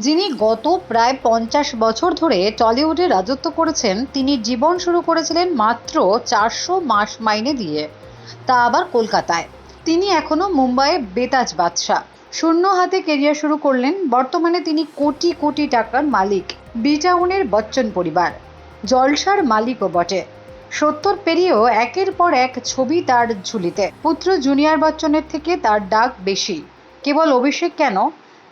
যিনি গত প্রায় পঞ্চাশ বছর ধরে টলিউডে রাজত্ব করেছেন, তিনি জীবন শুরু করেছিলেন মাত্র চারশো মাস মাইনে দিয়ে। তা আবার কলকাতায়। তিনি এখনও মুম্বাইয়ে বেতাজ বাদশাহ। শূন্য হাতে কেরিয়ার শুরু করলেন, বর্তমানে তিনি কোটি কোটি টাকার মালিক, বিটাউনের বচ্চন পরিবার। জলসার মালিকও বটে। সত্তর পেরিয়েও একের পর এক ছবি তার ঝুলিতে। পুত্র জুনিয়র বচ্চনের থেকে তার ডাক বেশি। কেবল অভিষেক কেন?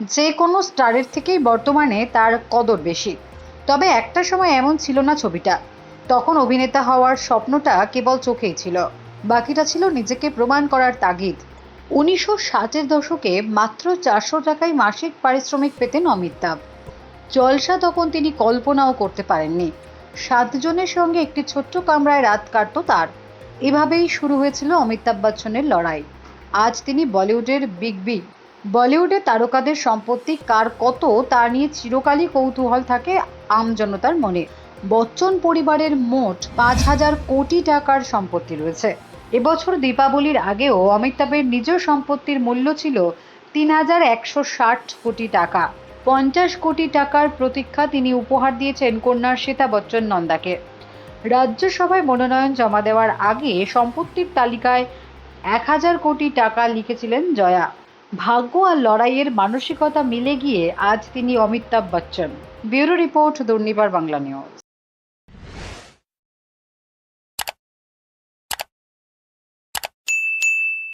যে কোনো স্টারের থেকেই বর্তমানে তার কদর বেশি। তবে একটা সময় এমন ছিল না ছবিটা। তখন অভিনেতা হওয়ার স্বপ্নটা কেবল চোখেই ছিল। বাকিটা ছিল নিজেকে প্রমাণ করার তাগিদ। উনিশশো ষাটের দশকে মাত্র চারশো টাকায় মাসিক পারিশ্রমিক পেতেন অমিতাভ জলসা তখন তিনি কল্পনাও করতে পারেননি। সাতজনের সঙ্গে একটি ছোট্ট কামরায় রাত কাটত তার। এভাবেই শুরু হয়েছিল অমিতাভ বচ্চনের লড়াই। আজ তিনি বলিউডের বিগ বি বলিউডে তারকাদের সম্পত্তি কার কত, তা নিয়ে চিরকালই কৌতূহল থাকে আমজনতার মনে। বচ্চন পরিবারের মোট পাঁচ হাজার কোটি টাকার সম্পত্তি রয়েছে। এবছর দীপাবলির আগেও অমিতাভের নিজ সম্পত্তির মূল্য ছিল তিন হাজার একশো ষাট কোটি টাকা। পঞ্চাশ কোটি টাকার প্রতীক্ষা তিনি উপহার দিয়েছেন কন্যার শ্বেতা বচ্চন নন্দাকে। রাজ্যসভায় মনোনয়ন জমা দেওয়ার আগে সম্পত্তির তালিকায় এক হাজার কোটি টাকা লিখেছিলেন জয়া। ভাগ্য আর লড়াইয়ের মানসিকতা মিলে গিয়ে আজ তিনি Amitabh Bachchan. Bureau report Durnibar Bangla news.